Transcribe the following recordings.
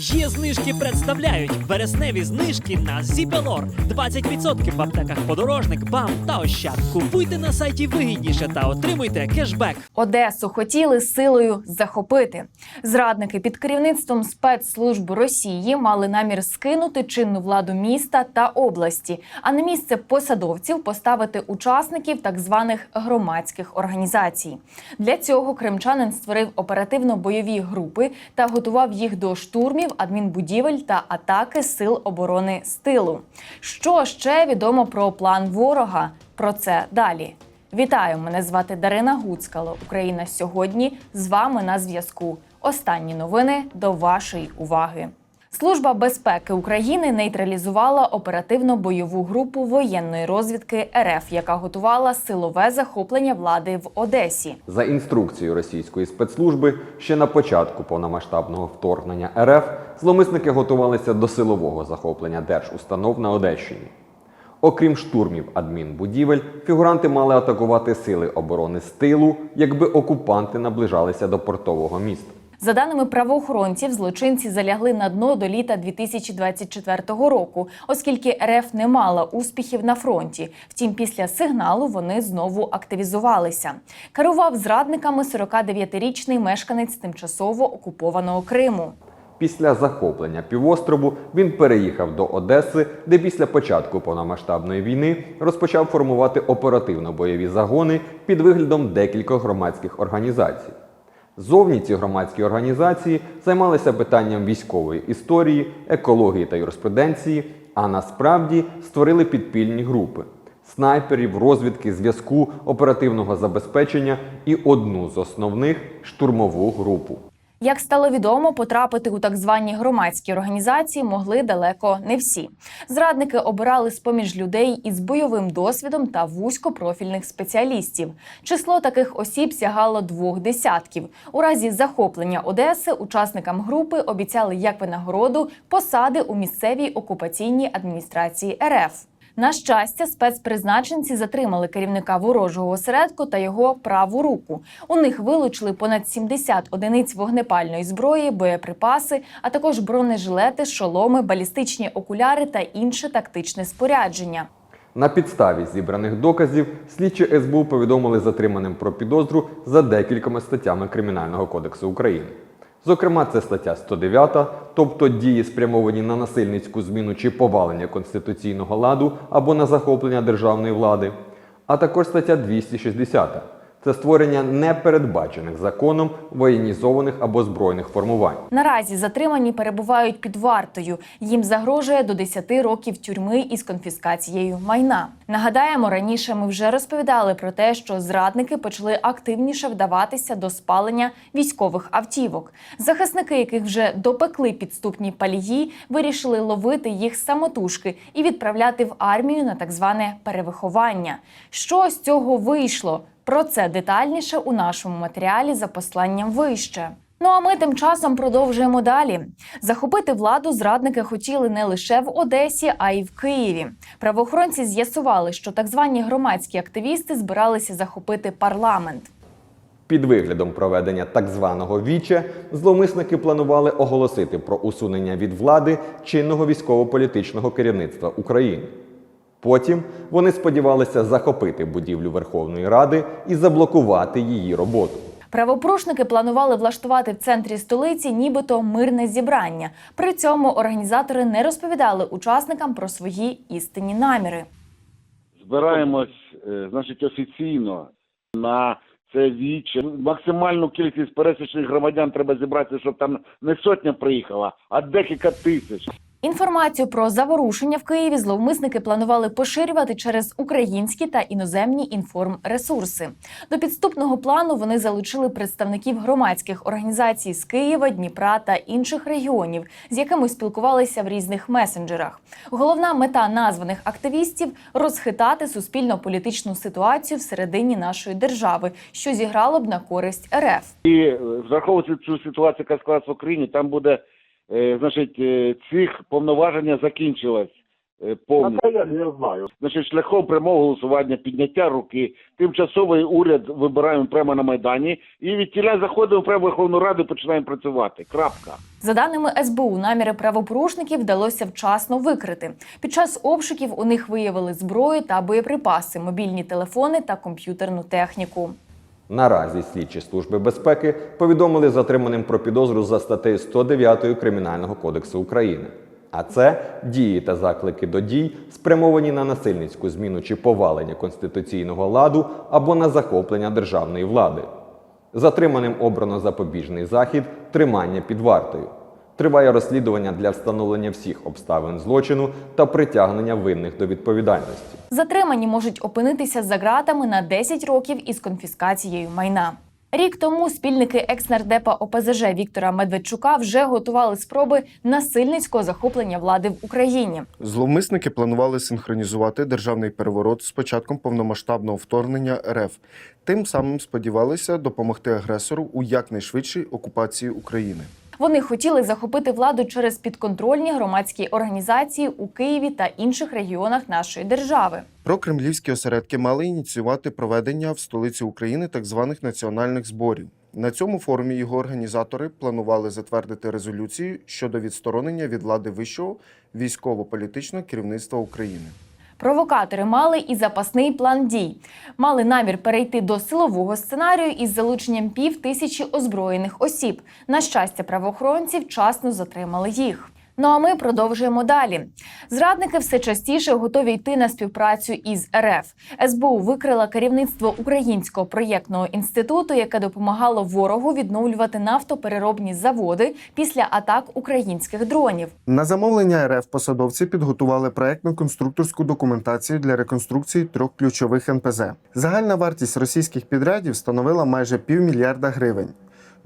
Є знижки представляють вересневі знижки на Зібелор. 20% в аптеках подорожник, бам та ощад. Купуйте на сайті вигідніше та отримуйте кешбек. Одесу хотіли силою захопити. Зрадники під керівництвом спецслужб Росії мали намір скинути чинну владу міста та області, а на місце посадовців поставити учасників так званих громадських організацій. Для цього кримчанин створив оперативно-бойові групи та готував їх до штурмів адмінбудівель та атаки сил оборони з тилу. Що ще відомо про план ворога? Про це далі. Вітаю! Мене звати Дарина Гуцкало. Україна сьогодні з вами на зв'язку. Останні новини до вашої уваги. Служба безпеки України нейтралізувала оперативно-бойову групу воєнної розвідки РФ, яка готувала силове захоплення влади в Одесі. За інструкцією російської спецслужби, ще на початку повномасштабного вторгнення РФ зломисники готувалися до силового захоплення держустанов на Одещині. Окрім штурмів адмінбудівель, фігуранти мали атакувати сили оборони з тилу, якби окупанти наближалися до портового міста. За даними правоохоронців, злочинці залягли на дно до літа 2024 року, оскільки РФ не мала успіхів на фронті. Втім, після сигналу вони знову активізувалися. Керував зрадниками 49-річний мешканець тимчасово окупованого Криму. Після захоплення півострову він переїхав до Одеси, де після початку повномасштабної війни розпочав формувати оперативно-бойові загони під виглядом декількох громадських організацій. Зовні ці громадські організації займалися питанням військової історії, екології та юриспруденції, а насправді створили підпільні групи снайперів, розвідки, зв'язку, оперативного забезпечення і одну з основних штурмову групу. Як стало відомо, потрапити у так звані громадські організації могли далеко не всі. Зрадники обирали з поміж людей із бойовим досвідом та вузькопрофільних спеціалістів. Число таких осіб сягало двох десятків. У разі захоплення Одеси учасникам групи обіцяли як винагороду посади у місцевій окупаційній адміністрації РФ. На щастя, спецпризначенці затримали керівника ворожого осередку та його праву руку. У них вилучили понад 70 одиниць вогнепальної зброї, боєприпаси, а також бронежилети, шоломи, балістичні окуляри та інше тактичне спорядження. На підставі зібраних доказів слідчі СБУ повідомили затриманим про підозру за декількома статтями Кримінального кодексу України. Зокрема, це стаття 109, тобто дії спрямовані на насильницьку зміну чи повалення конституційного ладу або на захоплення державної влади, а також стаття 260 це створення непередбачених законом воєнізованих або збройних формувань. Наразі затримані перебувають під вартою. Їм загрожує до 10 років тюрми із конфіскацією майна. Нагадаємо, раніше ми вже розповідали про те, що зрадники почали активніше вдаватися до спалення військових автівок. Захисники, яких вже допекли підступні палії, вирішили ловити їх самотужки і відправляти в армію на так зване перевиховання. Що з цього вийшло? Про це детальніше у нашому матеріалі за посланням вище. Ну а ми тим часом продовжуємо далі. Захопити владу зрадники хотіли не лише в Одесі, а й в Києві. Правоохоронці з'ясували, що так звані громадські активісти збиралися захопити парламент. Під виглядом проведення так званого віче зловмисники планували оголосити про усунення від влади чинного військово-політичного керівництва України. Потім вони сподівалися захопити будівлю Верховної Ради і заблокувати її роботу. Правопорушники планували влаштувати в центрі столиці нібито мирне зібрання. При цьому організатори не розповідали учасникам про свої істинні наміри. збираємось, е, значить, офіційно на це віче. Максимальну кількість пересічних громадян треба зібрати, щоб там не сотня приїхала, а декілька тисяч. Інформацію про заворушення в Києві зловмисники планували поширювати через українські та іноземні інформресурси. До підступного плану вони залучили представників громадських організацій з Києва, Дніпра та інших регіонів, з якими спілкувалися в різних месенджерах. Головна мета названих активістів розхитати суспільно-політичну ситуацію всередині нашої держави, що зіграло б на користь РФ. І е, враховуючи цю ситуацію, яка склалась в Україні, там буде, значить, е, цих повноваження закінчилось. е, повністю. А це я не знаю. Значить, шляхом прямого голосування, підняття руки, тимчасовий уряд вибираємо прямо на Майдані і від тіля заходимо прямо в Верховну Раду і починаємо працювати. Крапка. За даними СБУ, наміри правопорушників вдалося вчасно викрити. Під час обшуків у них виявили зброю та боєприпаси, мобільні телефони та комп'ютерну техніку. Наразі слідчі служби безпеки повідомили затриманим про підозру за статтею 109 Кримінального кодексу України. А це дії та заклики до дій, спрямовані на насильницьку зміну чи повалення конституційного ладу або на захоплення державної влади. Затриманим обрано запобіжний захід тримання під вартою. Триває розслідування для встановлення всіх обставин злочину та притягнення винних до відповідальності. Затримані можуть опинитися за ґратами на 10 років із конфіскацією майна. Рік тому спільники екс-нардепа ОПЗЖ Віктора Медведчука вже готували спроби насильницького захоплення влади в Україні. Зловмисники планували синхронізувати державний переворот з початком повномасштабного вторгнення РФ. Тим самим сподівалися допомогти агресору у якнайшвидшій окупації України. Вони хотіли захопити владу через підконтрольні громадські організації у Києві та інших регіонах нашої держави. Прокремлівські осередки мали ініціювати проведення в столиці України так званих національних зборів. На цьому форумі його організатори планували затвердити резолюцію щодо відсторонення від влади вищого військово-політичного керівництва України. Провокатори мали і запасний план дій. Мали намір перейти до силового сценарію із залученням пів тисячі озброєних осіб. На щастя, правоохоронці вчасно затримали їх. Ну а ми продовжуємо далі. Зрадники все частіше готові йти на співпрацю із РФ. СБУ викрила керівництво українського проєктного інституту, яке допомагало ворогу відновлювати нафтопереробні заводи після атак українських дронів. На замовлення РФ посадовці підготували проектно-конструкторську документацію для реконструкції трьох ключових НПЗ. Загальна вартість російських підрядів становила майже півмільярда гривень.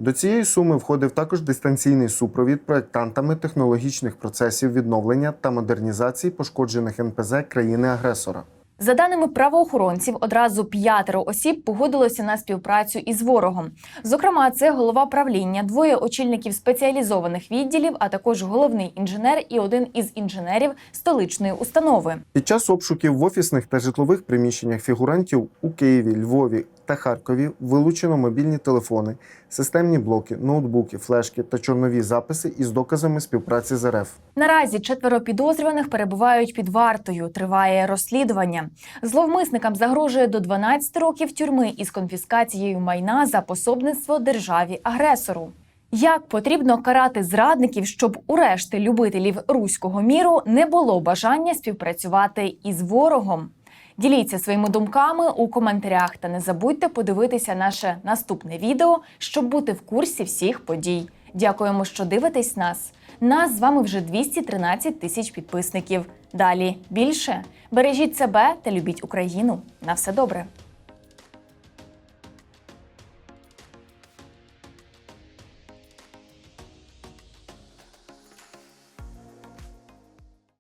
До цієї суми входив також дистанційний супровід проєктантами технологічних процесів відновлення та модернізації пошкоджених НПЗ країни-агресора. За даними правоохоронців, одразу п'ятеро осіб погодилося на співпрацю із ворогом. Зокрема, це голова правління, двоє очільників спеціалізованих відділів, а також головний інженер і один із інженерів столичної установи. Під час обшуків в офісних та житлових приміщеннях фігурантів у Києві, Львові та Харкові вилучено мобільні телефони, системні блоки, ноутбуки, флешки та чорнові записи із доказами співпраці з РФ. Наразі четверо підозрюваних перебувають під вартою. Триває розслідування. Зловмисникам загрожує до 12 років тюрми із конфіскацією майна за пособництво державі агресору. Як потрібно карати зрадників, щоб у решти любителів руського міру не було бажання співпрацювати із ворогом? Діліться своїми думками у коментарях та не забудьте подивитися наше наступне відео, щоб бути в курсі всіх подій. Дякуємо, що дивитесь нас. Нас з вами вже 213 тисяч підписників. Далі більше бережіть себе та любіть Україну. На все добре.